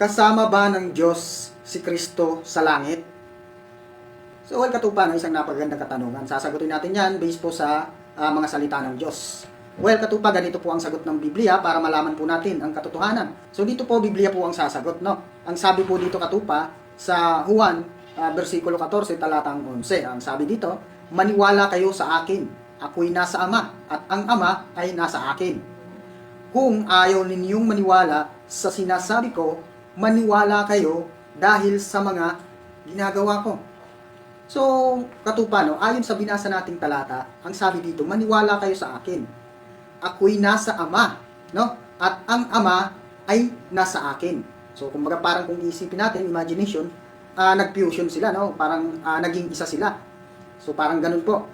Kasama ba ng Diyos si Kristo sa langit? So, well, katupa, no, isang napagandang katanungan. Sasagutin natin yan based po sa ah, mga salita ng Diyos. Well, katupa, ganito po ang sagot ng Biblia para malaman po natin ang katotohanan. So, dito po, Biblia po ang sasagot, no? Ang sabi po dito, katupa, sa Juan, ah, versikulo 14, talatang 11. Ang sabi dito, maniwala kayo sa akin. Ako'y nasa Ama, at ang Ama ay nasa akin. Kung ayaw ninyong maniwala sa sinasabi ko, maniwala kayo dahil sa mga ginagawa ko. So, katupano, ayon sa binasa nating talata, ang sabi dito, maniwala kayo sa akin. Ako'y nasa Ama, no? At ang Ama ay nasa akin. So, kumbaga parang kung isipin natin, imagination, ah, nag-fusion sila, no? Parang ah, naging isa sila. So, parang ganun po.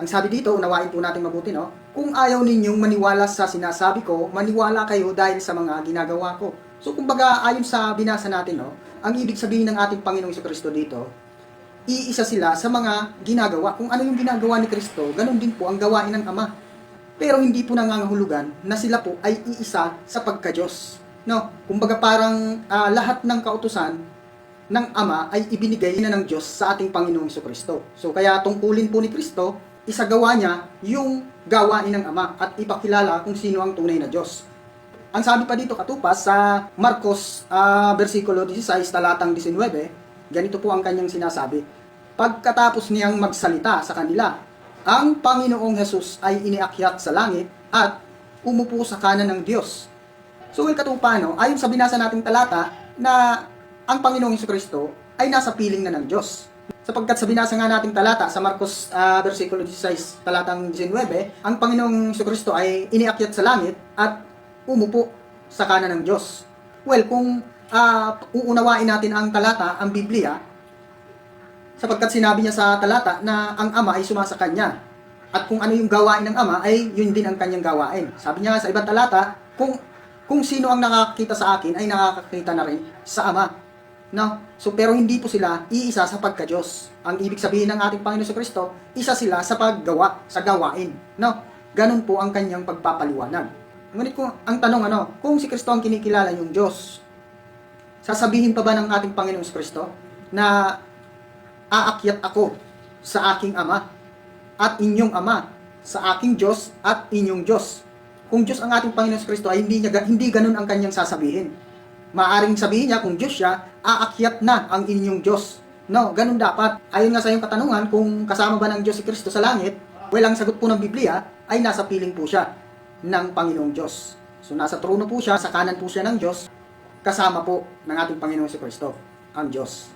Ang sabi dito, unawain po natin mabuti, no? Kung ayaw ninyong maniwala sa sinasabi ko, maniwala kayo dahil sa mga ginagawa ko. So, kumbaga, ayon sa binasa natin, no? Ang ibig sabihin ng ating Panginoong Kristo dito, iisa sila sa mga ginagawa. Kung ano yung ginagawa ni Kristo, ganun din po ang gawain ng Ama. Pero hindi po nangangahulugan na sila po ay iisa sa pagka-Diyos. No? Kumbaga parang ah, lahat ng kautusan ng Ama ay ibinigay na ng Diyos sa ating Panginoong Kristo. So kaya tungkulin po ni Kristo, isagawa niya yung gawain ng Ama at ipakilala kung sino ang tunay na Diyos. Ang sabi pa dito katupas sa Marcos ah, versikulo 16 talatang 19, ganito po ang kanyang sinasabi. Pagkatapos niyang magsalita sa kanila, ang Panginoong Hesus ay iniakyat sa langit at umupo sa kanan ng Diyos. So, well, katupano, ayon sa binasa nating talata na ang Panginoong Kristo ay nasa piling na ng Diyos. Sapagkat sa binasa nga nating talata sa Marcos ah, versikulo 16 talatang 19, ang Panginoong Kristo ay iniakyat sa langit at umupo sa kanan ng Diyos. Well, kung ah, uunawain natin ang talata, ang Biblia, sapagkat sinabi niya sa talata na ang ama ay sumasa kanya. At kung ano yung gawain ng ama ay yun din ang kanyang gawain. Sabi niya sa ibang talata, kung kung sino ang nakakita sa akin ay nakakakita na rin sa ama. No? So pero hindi po sila iisa sa pagka-Diyos. Ang ibig sabihin ng ating Panginoon sa Kristo, isa sila sa paggawa, sa gawain. No? Ganun po ang kanyang pagpapaliwanag. Ngunit kung ang tanong ano, kung si Kristo ang kinikilala yung Diyos, sasabihin pa ba ng ating Panginoong sa Kristo na aakyat ako sa aking ama at inyong ama sa aking Diyos at inyong Diyos. Kung Diyos ang ating Panginoon sa Kristo ay hindi niya hindi ganun ang kanyang sasabihin. Maaring sabihin niya kung Diyos siya, aakyat na ang inyong Diyos. No, ganun dapat. Ayon nga sa iyong katanungan kung kasama ba ng Diyos si Kristo sa langit, well, ang sagot po ng Biblia ay nasa piling po siya ng Panginoong Diyos. So nasa trono po siya, sa kanan po siya ng Diyos, kasama po ng ating Panginoong si Kristo, ang Diyos.